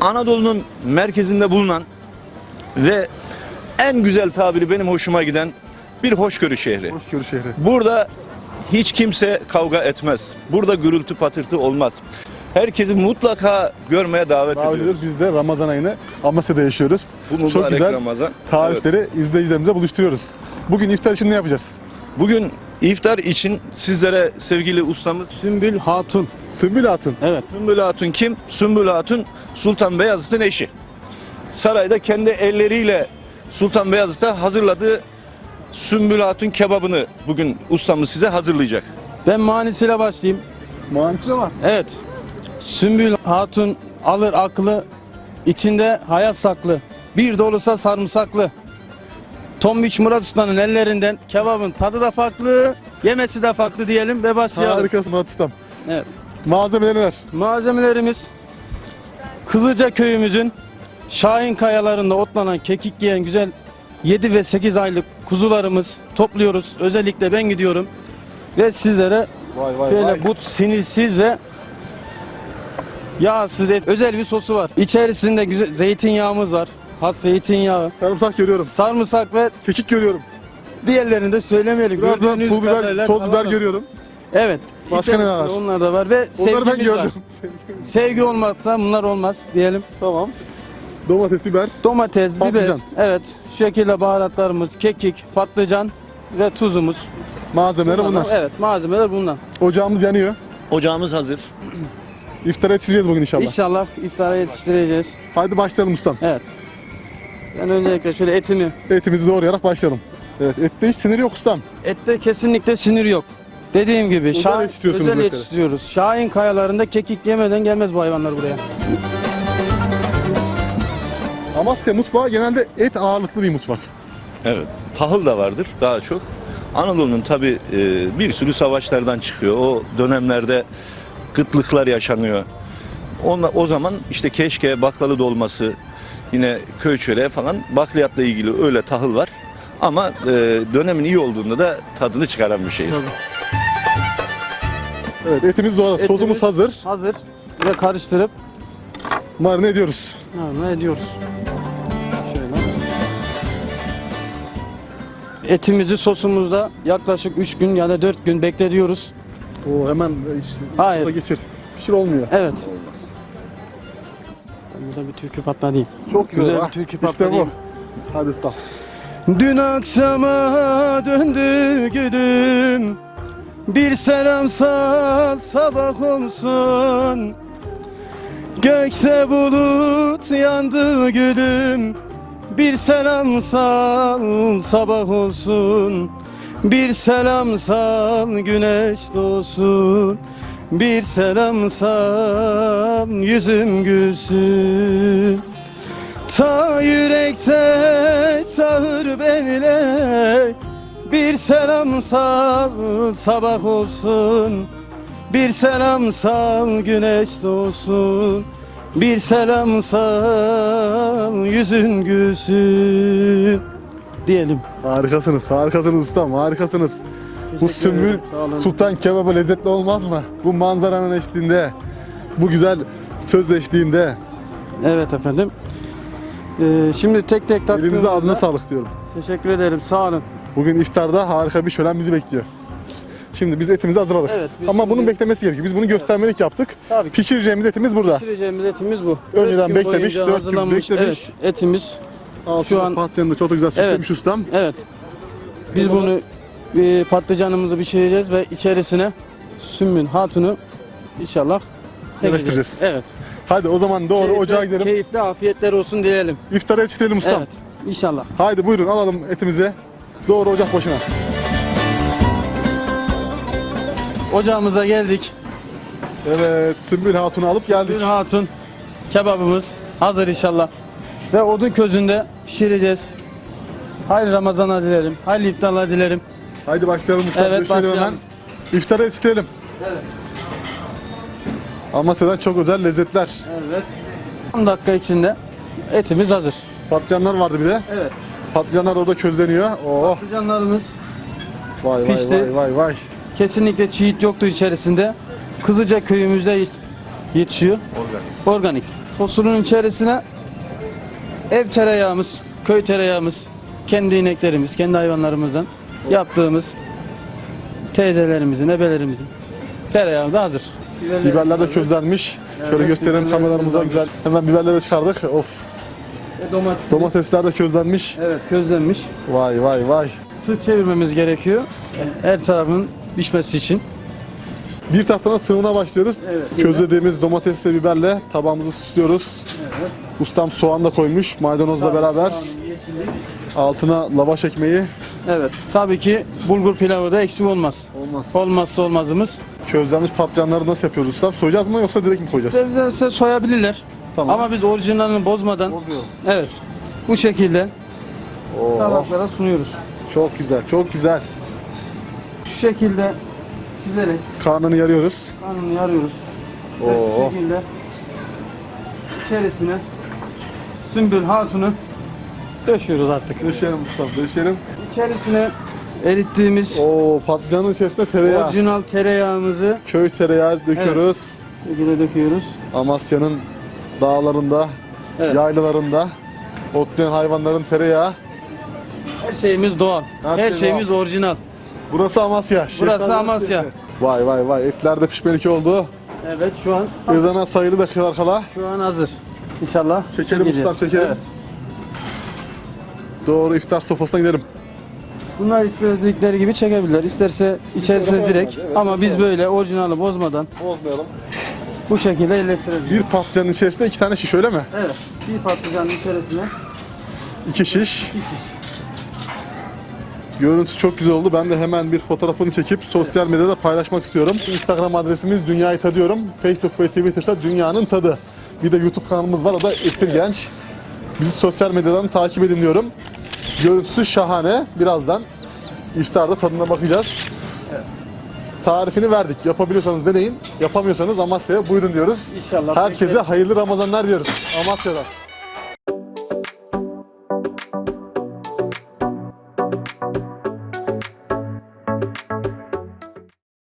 Anadolu'nun merkezinde bulunan ve en güzel tabiri benim hoşuma giden bir hoşgörü şehri. Hoşgörü şehri. Burada hiç kimse kavga etmez. Burada gürültü patırtı olmaz. Herkesi mutlaka görmeye davet, Davet ediyoruz. ediyoruz. Biz de Ramazan ayını Amasya'da yaşıyoruz. Bu Çok güzel Ramazan. tarifleri izleyicilerimize buluşturuyoruz. Bugün iftar için ne yapacağız? Bugün iftar için sizlere sevgili ustamız Sümbül Hatun. Sümbül Hatun. Evet. Sümbül Hatun kim? Sümbül Hatun Sultan Beyazıt'ın eşi. Sarayda kendi elleriyle Sultan Beyazıt'a hazırladığı Sümbül Hatun kebabını bugün ustamız size hazırlayacak. Ben manisiyle başlayayım. Manisi var. Evet. Sümbül Hatun alır aklı, içinde hayat saklı. Bir dolusa sarımsaklı. Tombiç Murat Usta'nın ellerinden kebabın tadı da farklı, yemesi de farklı diyelim ve başlayalım. Harikasın Murat Ustam. Evet. Malzemeleri neler? Malzemelerimiz Kızılca köyümüzün Şahin kayalarında otlanan kekik yiyen güzel 7 ve 8 aylık kuzularımız topluyoruz. Özellikle ben gidiyorum ve sizlere Vay vay Böyle but sinirsiz ve yağsız et. Özel bir sosu var. İçerisinde güzel zeytinyağımız var. Has zeytinyağı. Sarımsak görüyorum. Sarımsak ve Kekik görüyorum. diğerlerini de söylemeyelim. Biraz da Gördüğünüz pul biber, kadarıyla toz biber kalalım. görüyorum. Evet. Başka ne İçerisinde var? Onlar da var ve Onları ben sevgimiz var. gördüm. Sevgi olmazsa bunlar olmaz diyelim. tamam. Domates, biber. Domates, biber. Patlıcan. Evet. Şu şekilde baharatlarımız, kekik, patlıcan ve tuzumuz. Malzemeleri bunlar. Evet, malzemeler bunlar. Ocağımız yanıyor. Ocağımız hazır. İftara yetişeceğiz bugün inşallah. İnşallah iftara yetiştireceğiz. Haydi başlayalım ustam. Evet. Ben öncelikle şöyle etimi Etimizi doğrayarak başlayalım. Evet, ette hiç sinir yok ustam. Ette kesinlikle sinir yok. Dediğim gibi Özel şah- yetiştiriyorsunuz özel mesela. yetiştiriyoruz. Şahin kayalarında kekik yemeden gelmez bu hayvanlar buraya. Amasya mutfağı genelde et ağırlıklı bir mutfak. Evet. Tahıl da vardır daha çok. Anadolu'nun tabi bir sürü savaşlardan çıkıyor. O dönemlerde kıtlıklar yaşanıyor. Onla, o zaman işte keşke baklalı dolması, yine köy çöreği falan bakliyatla ilgili öyle tahıl var. Ama e, dönemin iyi olduğunda da tadını çıkaran bir şey. Evet, etimiz doğru. Etimiz Sosumuz hazır. Hazır ve karıştırıp Marine ediyoruz. ne ediyoruz? Şöyle. Etimizi sosumuzda yaklaşık 3 gün ya da 4 gün bekletiyoruz. Oo hemen işte, Hayır. sosa geçir. Pişir olmuyor. Evet. Bir türkü patlatayım. Çok güzel. Güzel ha. bir türkü İşte bu. patlatayım. Hadi ustam. Dün akşama döndü gülüm Bir selam sal sabah olsun Gökte bulut yandı gülüm Bir selam sal sabah olsun Bir selam sal güneş doğsun Bir selam sal yüzüm gülsün Ta yürekte çağır benimle Bir selam sal sabah olsun Bir selam sal güneş doğsun Bir selam sal yüzün gülsün Diyelim. Harikasınız. Harikasınız ustam. Harikasınız. Bu sümbül sultan kebabı lezzetli olmaz mı? Bu manzaranın eşliğinde, bu güzel söz eşliğinde. Evet efendim. Ee, şimdi tek tek Elinize taktığımızda ağzına sağlık diyorum. Teşekkür ederim sağ olun. Bugün iftarda harika bir şölen bizi bekliyor. Şimdi biz etimizi hazırladık. Evet, biz Ama şimdi- bunun beklemesi gerekiyor. Biz bunu göstermelik yaptık. Tabii ki. Pişireceğimiz etimiz burada. Pişireceğimiz etimiz bu. Önceden beklemiş, boyunca dört gün hazırlanmış. beklemiş. Evet, etimiz. Altında Şu an- patlıcanı da çok güzel süslemiş ustam. Evet. Biz bunu e, patlıcanımızı pişireceğiz ve içerisine sümbün hatunu inşallah Yerleştireceğiz. Evet. Hadi o zaman doğru Keyifli- ocağa gidelim. Keyifli afiyetler olsun diyelim. İftara yetiştirelim ustam. Evet. İnşallah. Haydi buyurun alalım etimizi. Doğru ocak başına. Ocağımıza geldik. Evet Sümbül Hatun'u alıp geldik. Bir hatun kebabımız hazır inşallah. Ve odun közünde pişireceğiz. Hayırlı Ramazanlar dilerim. Hayırlı iftarlar dilerim. Haydi başlayalım ustam. Evet, Döşeyelim başlayalım. hemen. İftara yetiştirelim. Evet. Amasya'dan çok özel lezzetler. Evet. 10 dakika içinde etimiz hazır. Patlıcanlar vardı bir de. Evet. Patlıcanlar orada közleniyor. Oh Patlıcanlarımız vay vay Pişti. vay vay vay. Kesinlikle çiğit yoktur içerisinde. Kızılca köyümüzde yet- yetişiyor. Organik. Organik. Sosunun içerisine ev tereyağımız, köy tereyağımız, kendi ineklerimiz, kendi hayvanlarımızdan yaptığımız teyzelerimizin, ebelerimizin tereyağı da hazır. Biberler de közlenmiş. Şöyle gösterelim biberler kameralarımıza közlenmiş. güzel. Hemen biberleri çıkardık. Of. Ve domates. Domatesler de közlenmiş. Evet közlenmiş. Vay vay vay. Sırt çevirmemiz gerekiyor. Her tarafın pişmesi için. Bir taraftan sunumuna başlıyoruz. Evet. Közlediğimiz domates ve biberle tabağımızı süslüyoruz. Ustam soğan da koymuş maydanozla beraber. Altına lavaş ekmeği. Evet. Tabii ki bulgur pilavı da eksik olmaz. Olmaz. Olmazsa olmazımız. Közlenmiş patlıcanları nasıl yapıyoruz ustam? Soyacağız mı yoksa direkt mi koyacağız? İsterlerse soyabilirler. Tamam. Ama biz orijinalini bozmadan Bozmayalım. evet bu şekilde Oo, tabaklara sunuyoruz. çok güzel, çok güzel. Şu şekilde çizerek Karnını yarıyoruz. karnını yarıyoruz. Ve Oo. şu şekilde içerisine sümbül hatunu döşüyoruz artık. Döşeyelim ustam, döşeyelim. İçerisine erittiğimiz Oo, patlıcanın içerisinde tereyağı. orijinal tereyağımızı Köy tereyağı döküyoruz. bu şekilde döküyoruz. Amasya'nın dağlarında, Evet. yaylalarında otlayan hayvanların tereyağı. Her şeyimiz doğal. Her Her, şey şeyimiz orijinal. Burası Amasya. Burası Şeftali- Amasya. Vay vay vay etler de pişmelik oldu. Evet şu an Ezana sayılı dakikalar kala. şu an hazır. İnşallah Çekelim çekeceğiz. ustam, çekelim. Evet. Doğru iftar sofrasına gidelim. Bunlar istedikleri gibi çekebilirler. İsterse içerisine direkt evet, ama biz böyle orijinali bozmadan Bozmayalım. bu şekilde yerleştirebiliriz. Bir patlıcanın içerisinde iki tane şiş öyle mi? Evet. Bir patlıcanın içerisine İki şiş. iki şiş. Görüntüsü çok güzel oldu. Ben de hemen bir fotoğrafını çekip sosyal medyada paylaşmak istiyorum. Instagram adresimiz Dünyayı Tadıyorum. Facebook ve Twitter'sa Dünyanın Tadı. Bir de YouTube kanalımız var o da Esir Genç. Bizi sosyal medyadan takip edin diyorum. Görüntüsü şahane. Birazdan iftarda tadına bakacağız. Tarifini verdik. Yapabiliyorsanız deneyin. Yapamıyorsanız Amasya'ya buyurun diyoruz. İnşallah Herkese bekleriz. hayırlı Ramazanlar diyoruz. Amasya'dan.